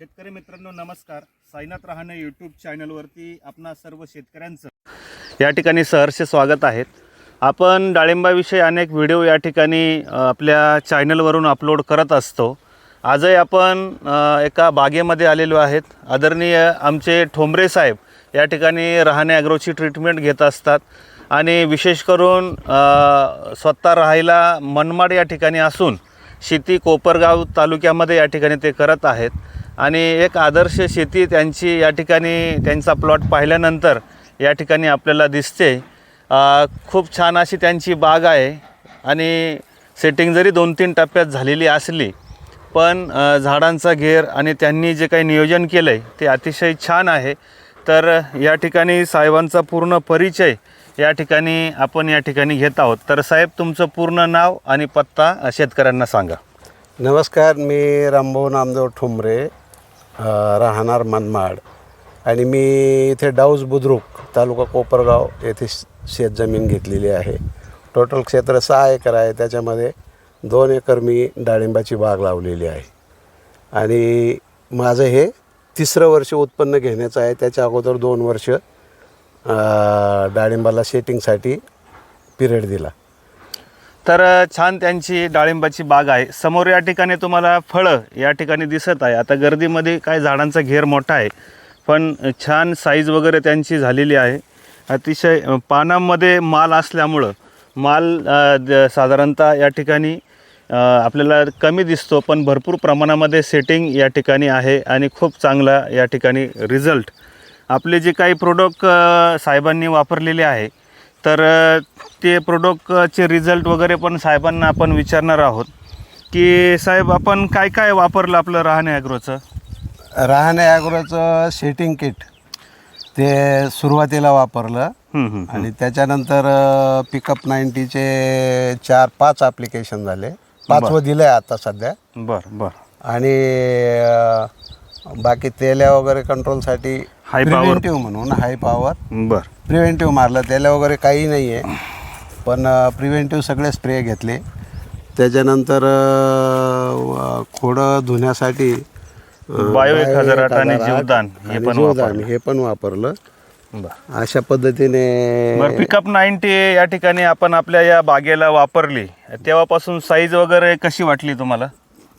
शेतकरी मित्रांनो नमस्कार. साईनाथ रहाणे यूट्यूब चॅनलवरती आपणा सर्व शेतकऱ्यांचं. या ठिकाणी सहर्ष स्वागत आहेत आपण डाळिंबाविषयी अनेक व्हिडिओ या ठिकाणी आपल्या चॅनलवरून अपलोड करत असतो. आजही आपण एका बागेमध्ये आलेलो आहेत. आदरणीय आमचे ठोंबरे साहेब या ठिकाणी राहणे ॲग्रोची ट्रीटमेंट घेत असतात. आणि विशेष करून स्वतः राहायला मनमाड या ठिकाणी असून शेती कोपरगाव तालुक्यामध्ये या ठिकाणी ते करत आहेत. आणि एक आदर्श शेती त्यांची या ठिकाणी त्यांचा प्लॉट पाहिल्यानंतर या ठिकाणी आपल्याला दिसते. खूप छान अशी त्यांची बाग आहे आणि सेटिंग जरी दोन तीन टप्प्यात झालेली असली पण झाडांचा घेर आणि त्यांनी जे काही नियोजन केलं आहे ते अतिशय छान आहे. तर या ठिकाणी साहेबांचा पूर्ण परिचय या ठिकाणी आपण या ठिकाणी घेत आहोत. तर साहेब तुमचं पूर्ण नाव आणि पत्ता शेतकऱ्यांना सांगा. नमस्कार मी रामभाऊ नामदेव ठुमरे. राहणार मनमाड. आणि मी इथे डाऊज बुद्रुक तालुका कोपरगाव येथे शेतजमीन घेतलेली आहे. टोटल क्षेत्र सहा एकर आहे. त्याच्यामध्ये दोन एकर मी डाळिंबाची बाग लावलेली आहे. आणि माझं हे तिसरं वर्ष उत्पन्न घेण्याचं आहे. त्याच्या अगोदर दोन वर्ष डाळिंबाला शेटिंगसाठी पिरियड दिला. तर छान त्यांची डाळिंबाची बाग आहे. समोर या ठिकाणी तुम्हाला फळं या ठिकाणी दिसत आहे. आता गर्दीमध्ये काय झाडांचा घेर मोठा आहे पण छान साईज वगैरे त्यांची झालेली आहे. अतिशय पानांमध्ये माल असल्यामुळं माल द- साधारणतः या ठिकाणी आपल्याला कमी दिसतो पण भरपूर प्रमाणामध्ये सेटिंग या ठिकाणी आहे आणि खूप चांगला या ठिकाणी रिझल्ट आपले जे काही प्रोडक्ट साहेबांनी वापरलेले आहे तर ते प्रोडक्टचे रिझल्ट वगैरे पण साहेबांना आपण विचारणार आहोत. की साहेब आपण काय काय वापरलं आपलं राहणे ॲग्रोचं? राहणे ॲग्रोचं शेटिंग किट ते सुरुवातीला वापरलं. आणि त्याच्यानंतर पिकअप नाईन्टीचे चार पाच ॲप्लिकेशन झाले. पाचवं दिलं आहे आता सध्या. बरं बरं. आणि अ, बाकी तेल्या वगैरे कंट्रोलसाठी power. प्रिव्हेंटिव्ह म्हणून हाय पॉवर बरं. प्रिव्हेंटिव्ह मारलं. तेल्या वगैरे काही नाही आहे पण प्रिव्हेंटिव्ह सगळे स्प्रे घेतले. त्याच्यानंतर अ, खोडं धुण्यासाठी अ, बायो एक हजार आठ आणि 1008 जीवदान हे पण जीवदान. हे पण वापरलं. बरं. अशा पद्धतीने पिकअप नाईन्टी या ठिकाणी आपण आपल्या या बागेला वापरली. तेव्हापासून साईज वगैरे कशी वाटली तुम्हाला?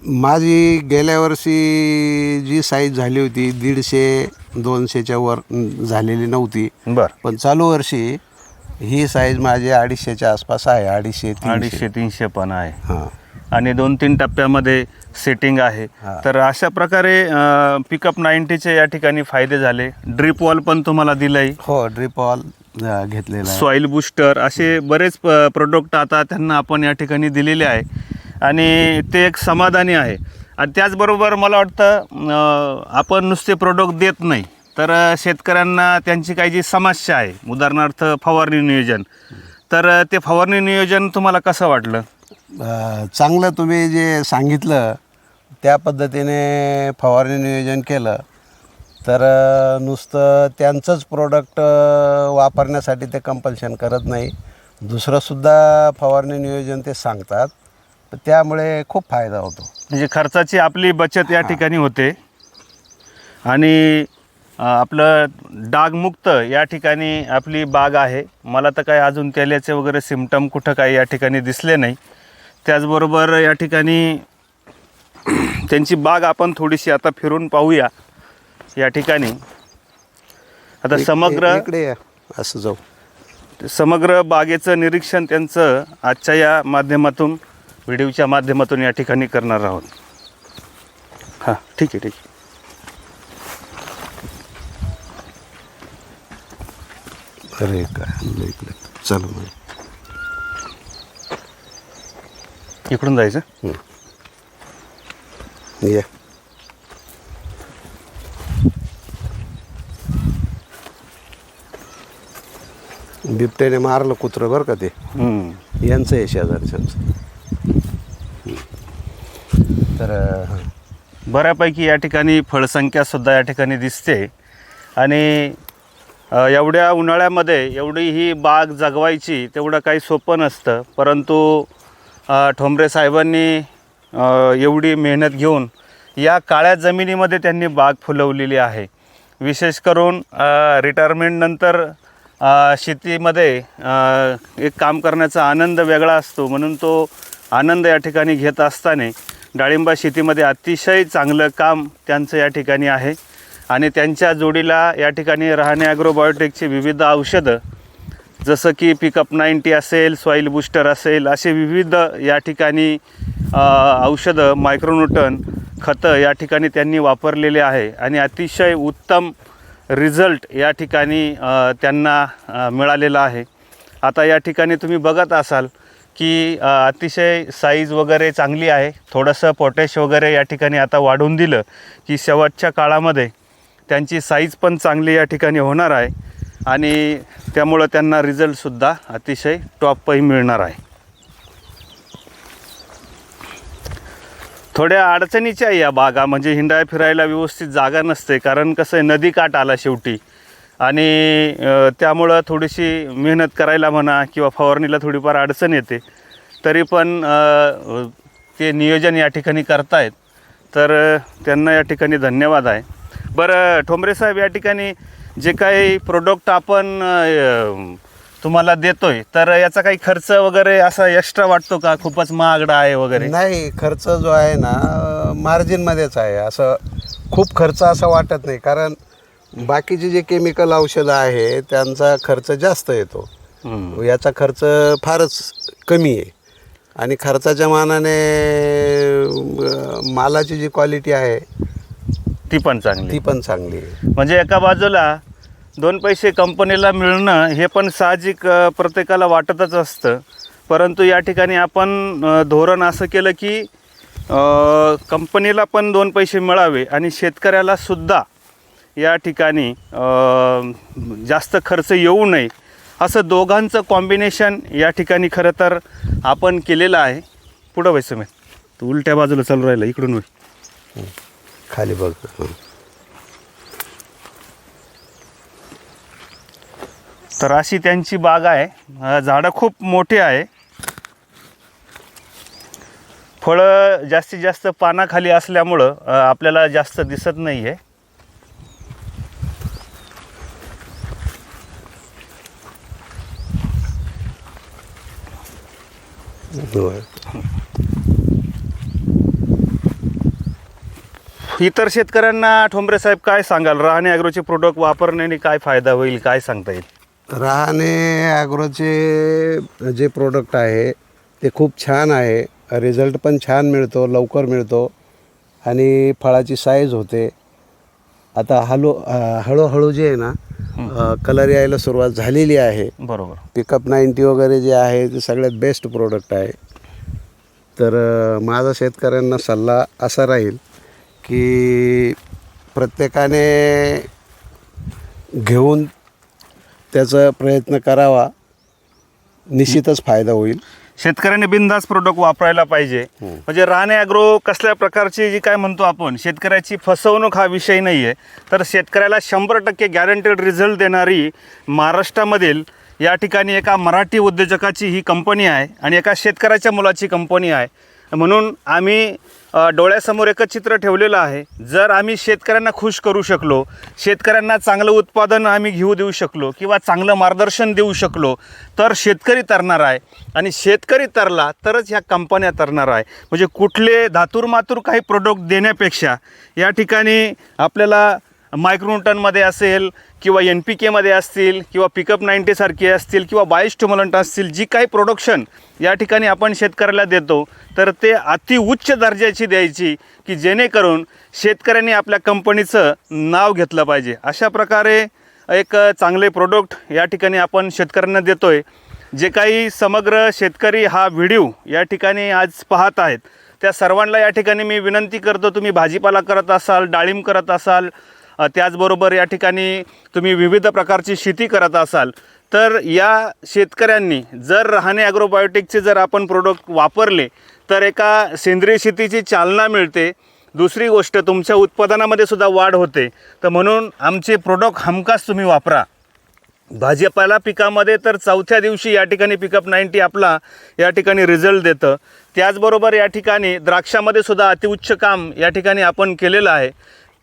माझी गेल्या वर्षी जी साईज झाली होती दीडशे दोनशेच्या वर झालेली नव्हती. बरं. पण चालू वर्षी ही साईज माझी अडीचशेच्या आसपास आहे अडीचशे अडीचशे तीनशे पण आहे. हां. आणि दोन तीन टप्प्यामध्ये सेटिंग आहे. हा. तर अशा प्रकारे पिकअप नाईन्टीचे या ठिकाणी फायदे झाले. ड्रिप वॉल पण तुम्हाला दिलंय. हो ड्रिप ऑल घेतलेला आहे. सॉईल बुस्टर असे बरेच प्रोडक्ट आता त्यांना आपण या ठिकाणी दिलेले आहे. आणि ते एक समाधानी आहे. आणि त्याचबरोबर मला वाटतं अं, आपण नुसते प्रोडक्ट देत नाही. तर शेतकऱ्यांना त्यांची काही जी समस्या आहे उदाहरणार्थ फवारणी नियोजन तर ते फवारणी नियोजन तुम्हाला कसं वाटलं? चांगलं तुम्ही जे सांगितलं त्या पद्धतीने फवारणी नियोजन केलं. तर नुसतं त्यांचंच प्रोडक्ट वापरण्यासाठी ते कंपल्शन करत नाही. दुसरंसुद्धा फवारणी नियोजन ते सांगतात. तर त्यामुळे खूप फायदा होतो. म्हणजे खर्चाची आपली बचत या ठिकाणी होते. आणि आपलं डागमुक्त या ठिकाणी आपली बाग आहे. मला तर काही अजून तेल्याचे वगैरे सिमटम कुठं काही या ठिकाणी दिसले नाही. त्याचबरोबर या ठिकाणी त्यांची बाग आपण थोडीशी आता फिरून पाहूया या ठिकाणी. आता समग्र इकडे असं जाऊ. समग्र बागेचं निरीक्षण त्यांचं आजच्या या माध्यमातून व्हिडिओच्या माध्यमातून या ठिकाणी करणार आहोत. हां ठीक आहे ठीक आहे. अरे काय इकडे. चल मग. इकडून जायचं? ये. बिबट्याने मारलं कुत्रं बरं का ते. यांचं आहे शेजारच्यांचं तर बऱ्यापैकी या ठिकाणी फळसंख्यासुद्धा या ठिकाणी दिसते. आणि एवढ्या उन्हाळ्यामध्ये एवढी ही बाग जगवायची तेवढं काही सोपं नसतं. परंतु ठोंबरे साहेबांनी एवढी मेहनत घेऊन या काळ्या जमिनीमध्ये त्यांनी बाग फुलवलेली आहे. विशेष करून रिटायरमेंटनंतर शेतीमध्ये एक काम करण्याचा आनंद वेगळा असतो. म्हणून तो आनंद या ठिकाणी घेत असताना डाळिंबा शेतीमध्ये अतिशय चांगलं काम त्यांचं या ठिकाणी आहे. आणि त्यांच्या जोडीला या ठिकाणी राहणे ॲग्रोबायोटेकची विविध औषधं जसं की पिकअप नाईन्टी असेल सॉईल बुस्टर असेल असे विविध या ठिकाणी औषधं मायक्रोन्यूटन खतं या ठिकाणी त्यांनी वापरलेले आहे. आणि अतिशय उत्तम रिझल्ट या ठिकाणी त्यांना मिळालेला आहे. आता या ठिकाणी तुम्ही बघत असाल की अतिशय साईज वगैरे चांगली आहे. थोडंसं पोटॅश वगैरे या ठिकाणी आता वाढवून दिलं की शेवटच्या काळामध्ये त्यांची साईज पण चांगली या ठिकाणी होणार आहे. आणि त्यामुळं त्यांना रिझल्टसुद्धा अतिशय टॉपही मिळणार आहे. थोड्या अडचणीच्या आहे या बागा म्हणजे हिंडाय फिरायला व्यवस्थित जागा नसते कारण कसं आहे नदी काठ आला शेवटी. आणि त्यामुळं थोडीशी मेहनत करायला म्हणा किंवा फवारणीला थोडीफार अडचण येते. तरी पण ते नियोजन या ठिकाणी करतायत. तर त्यांना या ठिकाणी धन्यवाद आहे. बरं ठोंबरे साहेब या ठिकाणी जे काही प्रोडक्ट आपण तुम्हाला देतोय तर याचा काही खर्च वगैरे असा एक्स्ट्रा वाटतो का? खूपच महागडा आहे वगैरे. नाही खर्च जो आहे ना मार्जिनमध्येच आहे. असं खूप खर्च असं वाटत नाही. कारण बाकीचे जे केमिकल औषधं आहे त्यांचा खर्च जास्त येतो. याचा खर्च फारच कमी आहे. आणि खर्चाच्या मानाने मालाची जी क्वालिटी आहे ती पण चांगली. ती पण चांगली आहे. म्हणजे एका बाजूला दोन पैसे कंपनीला मिळणं हे पण साहजिक अ, प्रत्येकाला वाटतच असतं. परंतु या ठिकाणी आपण अ, धोरण असं केलं की अ, कंपनीला पण दोन पैसे मिळावे आणि शेतकऱ्याला सुद्धा या ठिकाणी अ, जास्त खर्च येऊ नये. असं दोघांचं कॉम्बिनेशन या ठिकाणी खरं तर आपण केलेलं आहे. पुढं व्हायचं मी तू उलट्या बाजूला चालू राहिलं इकडून होईल खाली बघ. तर अशी त्यांची बाग आहे झाडं खूप मोठी आहे फळं जास्तीत जास्त पानाखाली असल्यामुळं आपल्याला जास्त दिसत नाही आहे होय. इतर शेतकऱ्यांना ठोंबरे साहेब काय सांगाल? राहणे ॲग्रोचे प्रोडक्ट वापरण्याने काय फायदा होईल काय सांगता येईल? रहाणे ॲग्रोचे जे प्रोडक्ट आहे ते खूप छान आहे. रिझल्ट पण छान मिळतो लवकर मिळतो. आणि फळाची साईज होते. आता हळू अ, हळूहळू जे आहे ना कलर यायला सुरुवात झालेली आहे. बरोबर. पिकअप नाईन्टी वगैरे जे आहे ते सगळ्यात बेस्ट प्रोडक्ट आहे. तर माझा शेतकऱ्यांना सल्ला असा राहील की प्रत्येकाने घेऊन त्याचा प्रयत्न करावा. निश्चितच फायदा होईल. शेतकऱ्याने बिनधास्त प्रोडक्ट वापरायला पाहिजे. म्हणजे राणे ॲग्रो कसल्या प्रकारची जी काय म्हणतो आपण शेतकऱ्याची फसवणूक हा विषय नाही आहे तर शेतकऱ्याला शंभर टक्के गॅरंटेड रिझल्ट देणारी महाराष्ट्रामधील या ठिकाणी एका मराठी उद्योजकाची ही कंपनी आहे आणि एका शेतकऱ्याच्या मुलाची कंपनी आहे. म्हणून आम्ही डोळ्यासमोर एकच चित्र ठेवलेलं आहे. जर आम्ही शेतकऱ्यांना खुश करू शकलो शेतकऱ्यांना चांगलं उत्पादन आम्ही घेऊ देऊ शकलो किंवा चांगलं मार्गदर्शन देऊ शकलो तर शेतकरी तरणार आहे. आणि शेतकरी तरला तरच ह्या कंपन्या तरणार आहे. म्हणजे कुठले धातूर मातूर काही प्रोडक्ट देण्यापेक्षा या ठिकाणी आपल्याला मायक्रोन्यूटनमध्ये असेल किंवा एन पी केमध्ये असतील किंवा पिकअप नाईन्टीसारखे असतील किंवा बायोस्टिम्युलंट असतील जी काही प्रोडक्शन या ठिकाणी आपण शेतकऱ्याला देतो तर ते अति उच्च दर्जाची द्यायची की जेणेकरून शेतकऱ्यांनी आपल्या कंपनीचं नाव घेतलं पाहिजे. अशा प्रकारे एक चांगले प्रोडक्ट या ठिकाणी आपण शेतकऱ्यांना देतो आहे जे काही समग्र शेतकरी हा व्हिडिओ या ठिकाणी आज पाहत आहेत त्या सर्वांना या ठिकाणी मी विनंती करतो तुम्ही भाजीपाला करत असाल डाळिंब करत असाल त्याचबरोबर या ठिकाणी तुम्ही विविध प्रकारची शेती करत असाल तर या शेतकऱ्यांनी जर राहणे ॲग्रोबायोटिकचे जर आपण प्रोडक्ट वापरले तर एका सेंद्रिय शेतीची चालना मिळते. दुसरी गोष्ट तुमच्या उत्पादनामध्ये सुद्धा वाढ होते. तर म्हणून आमचे प्रोडक्ट हमखास तुम्ही वापरा. भाजीपाला पिकामध्ये तर चौथ्या दिवशी या ठिकाणी पिकअप नाईन्टी आपला या ठिकाणी रिझल्ट देतं. त्याचबरोबर या ठिकाणी द्राक्षामध्ये सुद्धा अतिउच्च काम या ठिकाणी आपण केलेलं आहे.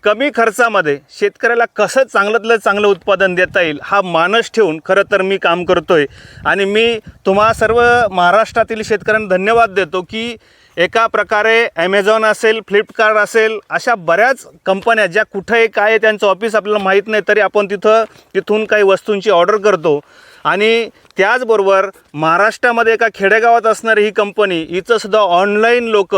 कमी खर्चामध्ये शेतकऱ्याला कसं चांगल्यातलं चांगलं उत्पादन देता येईल हा मानस ठेवून खरं तर मी काम करतो आहे आणि मी तुम्हा सर्व महाराष्ट्रातील शेतकऱ्यांना धन्यवाद देतो की एका प्रकारे ॲमेझॉन असेल फ्लिपकार्ट असेल अशा बऱ्याच कंपन्या ज्या कुठे काय आहे त्यांचं ऑफिस आपल्याला माहीत नाही तरी आपण तिथं तिथून काही वस्तूंची ऑर्डर करतो. आणि त्याचबरोबर महाराष्ट्रामध्ये एका खेडेगावात असणारी ही कंपनी हिचंसुद्धा ऑनलाईन लोक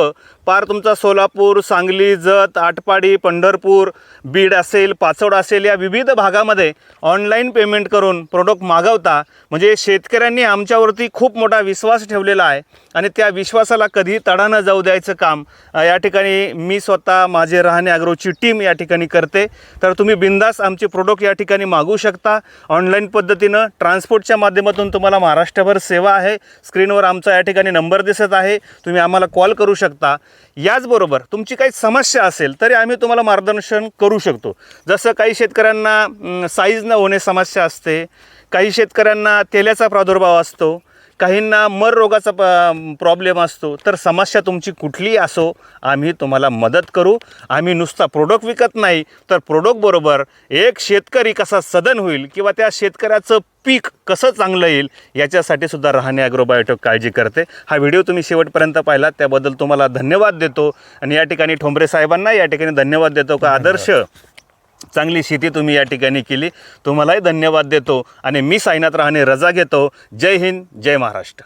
पार तुमचा सोलापूर सांगली जत आटपाडी पंढरपूर बीड असेल पाचोड असेल या विविध भागामध्ये ऑनलाईन पेमेंट करून प्रोडक्ट मागवता म्हणजे शेतकऱ्यांनी आमच्यावरती खूप मोठा विश्वास ठेवलेला आहे. आणि त्या विश्वासाला कधी तडा न जाऊ द्यायचं काम या ठिकाणी मी स्वतः माझे राहणे अग्रोची टीम या ठिकाणी करते. तर तुम्ही बिंदास आमचे प्रोडक्ट या ठिकाणी मागू शकता. ऑनलाईन पद्धतीनं ट्रान्सपोर्टच्या माध्यमातून तुम्हाला महाराष्ट्रभर सेवा आहे. स्क्रीनवर आमचा या ठिकाणी नंबर दिसत आहे. तुम्ही आम्हाला कॉल करू शकता. याचबरोबर तुमची काही समस्या असेल तरी आम्ही तुम्हाला मार्गदर्शन करू शकतो. जसं काही शेतकऱ्यांना साईज न होणे समस्या असते. काही शेतकऱ्यांना तेलाचा प्रादुर्भाव असतो. काहींना मर रोगाचा प प्रॉब्लेम असतो तर समस्या तुमची कुठलीही असो आम्ही तुम्हाला मदत करू. आम्ही नुसता प्रोडक्ट विकत नाही तर प्रोडक्टबरोबर एक शेतकरी कसा सदन होईल किंवा त्या शेतकऱ्याचं पीक कसं चांगलं येईल याच्यासाठी सुद्धा राहणे ॲग्रोबायोटिक काळजी करते. हा व्हिडिओ तुम्ही शेवटपर्यंत पाहिला त्याबद्दल तुम्हाला धन्यवाद देतो. आणि या ठिकाणी ठोंबरे साहेबांना या ठिकाणी धन्यवाद देतो का? आदर्श. चांगली शेती तुम्ही या ठिकाणी केली. तुम्हालाही धन्यवाद देतो आणि मी साईनाथ राहणे रजा घेतो. जय हिंद जय महाराष्ट्र.